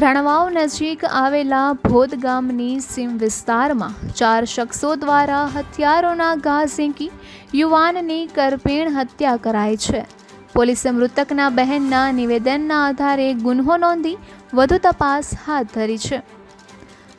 રણવાવ નજીક આવેલા ભોદ ગામની સીમ વિસ્તારમાં ચાર શખ્સો દ્વારા હથિયારોના ઘા ઝીંકી યુવાનની કરપીણ હત્યા કરાઈ છે. પોલીસે મૃતકના બહેનના નિવેદનના આધારે ગુન્હો નોંધી વધુ તપાસ હાથ ધરી છે.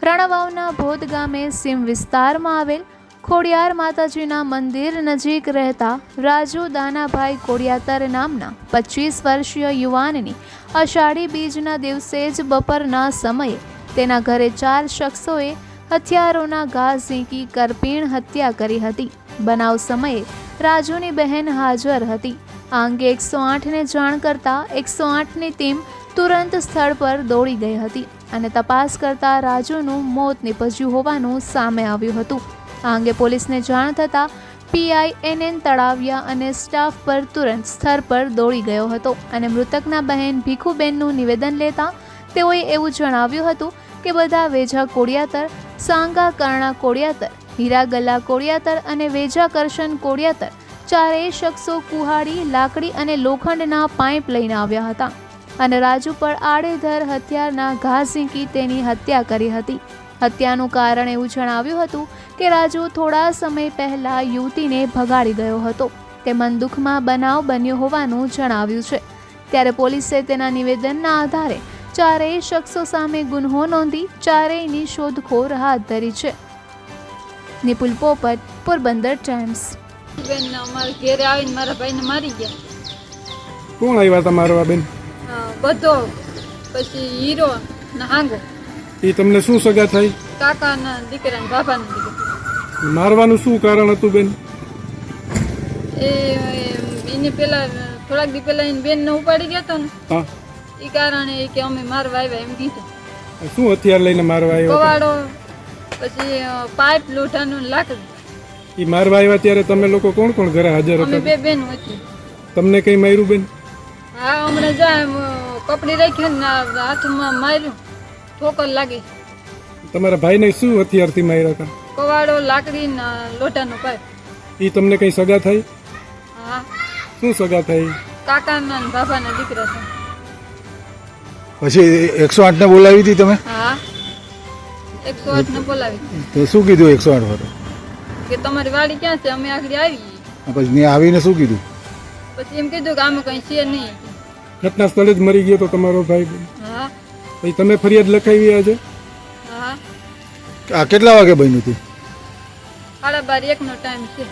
રણવાવના ભોદ ગામે સીમ વિસ્તારમાં આવેલ ખોડિયાર માતાજીના મંદિર નજીક રહેતા રાજુ દાનાભાઈ કોડિયાતર નામના પચીસ વર્ષીય યુવાનની અષાઢી બીજના દિવસે જ બપોરના સમયે તેના ઘરે ચાર શખ્સોએ હથિયારોના ઘા ઝીંકી કરપીણ હત્યા કરી હતી. બનાવ સમયે રાજુની બહેન હાજર હતી. આ અંગે એકસો આઠને જાણ કરતા એકસો આઠની ટીમ તુરંત સ્થળ પર દોડી ગઈ હતી અને તપાસ કરતા રાજુનું મોત નીપજ્યું હોવાનું સામે આવ્યું હતું. આ અંગે પોલીસને જાણ થતાં પીઆઈ એન તળાવિયા અને સ્ટાફ પર તુરંત સ્થળ પર દોડી ગયો હતો અને મૃતકના બહેન ભીખુબેનનું નિવેદન લેતા તેઓએ એવું જણાવ્યું હતું કે બધા વેજા કોડિયાતર, સાંગા કર્ણા કોડિયાતર, હીરાગલ્લા કોડિયાતર અને વેજા કરશન કોડિયાતર ચારેય શખ્સો કુહાડી, લાકડી અને લોખંડના પાઇપ લઈને આવ્યા હતા અને રાજુ પર આડેધર હથિયારના ઘા ઝીંકી તેની હત્યા કરી હતી. હત્યાનું કારણ એવું જણાવ્યું હતું કે રાજુ થોડા સમય પહેલા યુવતીને ભગાડી ગયો હતો. તે મનદુખમાં બનાવ બન્યો હોવાનું જણાવ્યું છે. ત્યારે પોલીસે તેના નિવેદનના આધારે ચારેય શખ્સો સામે ગુન્હો નોંધી ચારેયની શોધખોળ હાથ ધરી છે. નિપુલ પોપટ પોરબંદર ટાઈમ્સ. બેન અમારા ઘેરે આવીને મારા ભાઈને મારી ગયા. કોણ આવ્યા તમારો બેન? બધો. પછી હીરો ને હાંગો. એ તમને શું સગા થઈ કાકાના દીકરા ને દીકરા. મારવાનું શું કારણ હતું બેન? એ એને પેલા થોડાક દી પેલા એની બેનને ઉપાડી ગયા હતા ને. હા. એ કારણે એ કે અમે મારવા આવ્યા એમ કીધું. શું હથિયાર લઈને મારવા આવ્યા કવાડો પછી પાઇપ લોઢાનું લાકડું. એ મારવા આવ્યા ત્યારે તમે લોકો કોણ કોણ ઘરે હાજર હતા? બે બેન હતી તમને કઈ માર્યું બેન? હા હમણાં જા કપડી રાખી ને હાથમાં માર્યું. ઠોકર લાગી. તમારા ભાઈને શું હથિયારથી માર્યા હતા? કવાડો લાકડી ને લોઢાનો પાઇપ એ તમને કઈ સગા થઈ? હા. શું સગા થઈ? કાકાના ને બાપાના દીકરા છે. પછી એકસો આઠને બોલાવી હતી તમે? હા. એકસો આઠ ને બોલાવી. તો શું કીધું એકસો આઠ વાળો? કે તમારી વાડી ક્યાં છે? અમે આગળ આવી. પછી આવીને શું કીધું? પછી એમ કીધું કે આમાં કઈ છે નહીં. ઘટના સ્થળે જ મરી ગયો તો તમારો ભાઈ? હા પછી તમે ફરિયાદ લખાવી આજે? હા. આ કેટલા વાગે બન્યું હતું? સાડા બાર એકનો ટાઈમ છે.